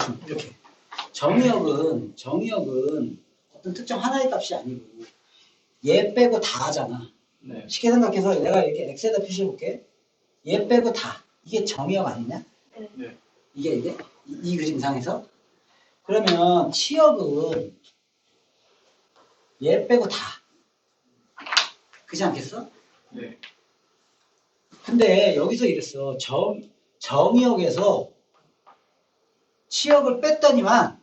대충 이렇게. 정의역은 정의역은 어떤 특정 하나의 값이 아니고 얘 빼고 다 하잖아. 네. 쉽게 생각해서 내가 이렇게 X에다 표시해 볼게. 얘 빼고 다. 이게 정의역 아니냐? 네. 이게 이게 이, 이 그림상에서 그러면 치역은 얘 빼고 다. 그렇지 않겠어? 네. 근데 여기서 이랬어. 정, 정의역에서 치역을 뺐더니만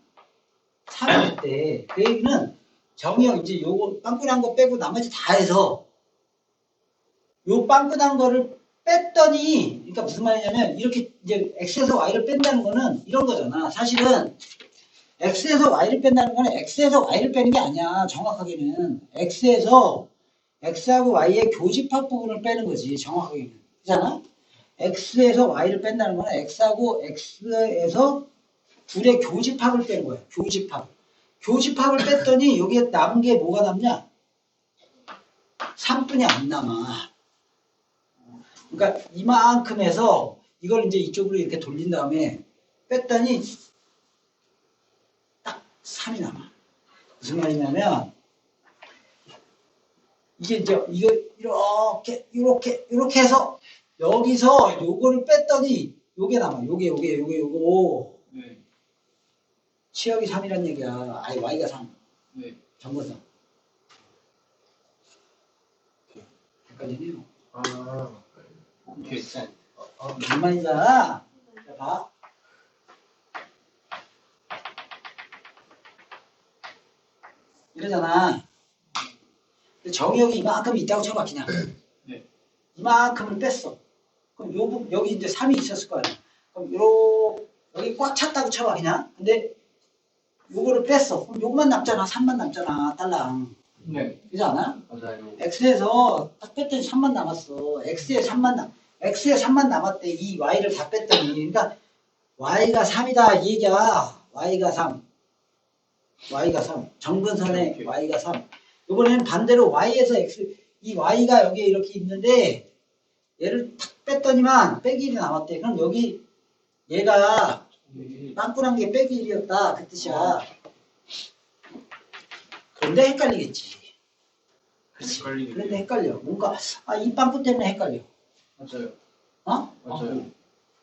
3일 때, 그 얘기는 정의역 이제 요거 빵꾸난 거 빼고 나머지 다 해서 요 빵꾸난 거를 뺐더니, 그러니까 무슨 말이냐면 이렇게 이제 X에서 Y를 뺀다는 거는 이런 거잖아. 사실은 X에서 Y를 뺀다는 거는 X에서 Y를 빼는 게 아니야. 정확하게는. X에서 X하고 Y의 교집합 부분을 빼는 거지. 정확하게는. 그잖아? X에서 Y를 뺀다는 거는 X하고 X에서 둘의 교집합을 빼는 거야. 교집합. 교집합을 뺐더니 여기에 남은 게 뭐가 남냐? 3분이 안 남아. 그러니까 이만큼 해서 이걸 이제 이쪽으로 이렇게 돌린 다음에 뺐더니 딱 3이 남아. 무슨 말이냐면 이게 이제 이거 이렇게 이렇게 이렇게 해서 여기서 요거를 뺐더니 요게 남아. 요게 요게 요게 요거 네. 치역이 3이란 얘기야. 아니 y가 3. 네. 정거선. 헷갈리네요. 아. 자, 어, 무슨 말인가? 자, 봐. 이러잖아. 정의역이 이만큼 있다고 쳐봐, 그냥. 네. 이만큼을 뺐어. 그럼 요 여기 이제 3이 있었을 거 아니야. 그럼 요, 여기 꽉 찼다고 쳐봐, 그냥. 근데 요거를 뺐어. 그럼 요것만 남잖아. 3만 남잖아, 딸랑. 네. 그지 않아? 맞아요. X에서 딱 뺐더니 3만 남았어. X에 3만 남, X에 3만 남았대. 이 Y를 다 뺐더니. 그러니까 Y가 3이다. 이 얘기야. Y가 3. Y가 3. 정근선에 오케이. Y가 3. 이번에는 반대로 Y에서 X, 이 Y가 여기에 이렇게 있는데 얘를 탁 뺐더니만 빼기 1이 남았대. 그럼 여기 얘가 네. 빵꾸난 게 빼기 1이었다. 그 뜻이야. 그런데 헷갈리겠지. 그렇지. 헷갈리겠네요. 그런데 헷갈려. 뭔가 아, 이 빵꾸 때문에 헷갈려. 맞아요. 어? 맞아요.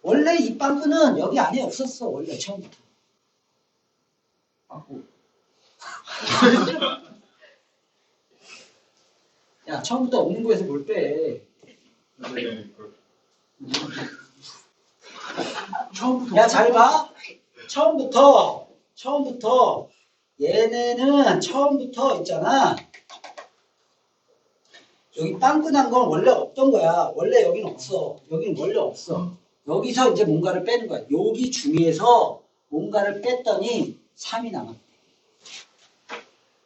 원래 이 빵꾸는 여기 안에 없었어. 원래 처음부터. 아, 오. 야, 처음부터 없는 거에서 뭘 빼? 네. 처음부터 야, 잘 봐. 처음부터 처음부터 얘네는 처음부터 있잖아. 여기 난건 원래 없던 거야. 원래 여기는 없어. 여기는 원래 없어. 여기서 이제 뭔가를 빼는 거야. 여기 중에서 뭔가를 뺐더니 3이 남았대.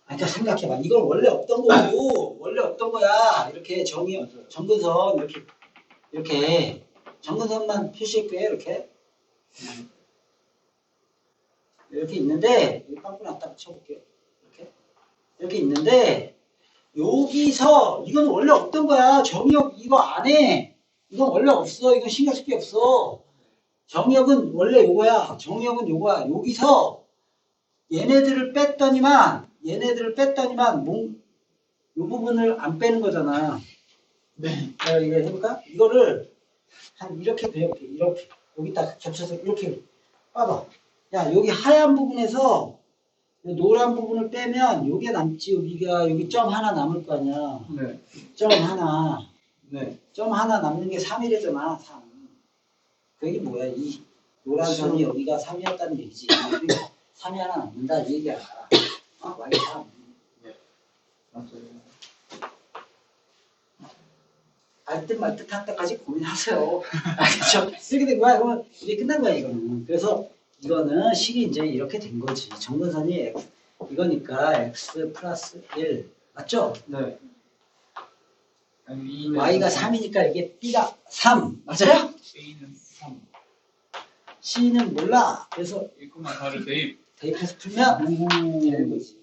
아, 그러니까 생각해봐. 이건 원래 없던 거고, 원래 없던 거야. 이렇게 정의, 정근선, 이렇게, 이렇게, 정근선만 표시할게요. 이렇게. 이렇게 있는데, 여기 빵꾸 났다 붙여볼게요. 이렇게. 이렇게 있는데, 여기서, 이건 원래 없던 거야. 정의역 이거 안에, 이건 원래 없어. 이건 신경 쓸 게 없어. 정의역은 원래 요거야. 정의역은 요거야. 여기서 얘네들을 뺐더니만, 얘네들을 뺐더니만, 몽, 요 부분을 안 빼는 거잖아. 네. 내가 이거 해볼까? 이거를 한 이렇게 그려볼게. 이렇게. 여기다 겹쳐서 이렇게 봐봐. 야, 여기 하얀 부분에서 요 노란 부분을 빼면 요게 남지. 여기가, 여기 점 하나 남을 거 아니야. 네. 점 하나. 네. 점 하나 남는 게 3이래잖아, 3. 그게 뭐야? 이 노란 선이 여기가 3이었다는 얘기지. 그러니까 3이 하나 남는다, 이 얘기야. 어, 말이 3. 맞아요. 알듯 말듯 할 때까지 고민하세요. 알겠죠? 이렇게 된 거야. 그러면 이게 끝난 거야, 이거는. 그래서 이거는 식이 이제 이렇게 된 거지. 정근선이 x, 이거니까 x 플러스 1. 맞죠? 네. y가 3이니까 이게 b가 3. 맞아요? A는 3. c는 몰라. 그래서 1,4를 대입. 대입해서 풀면 되는 거지.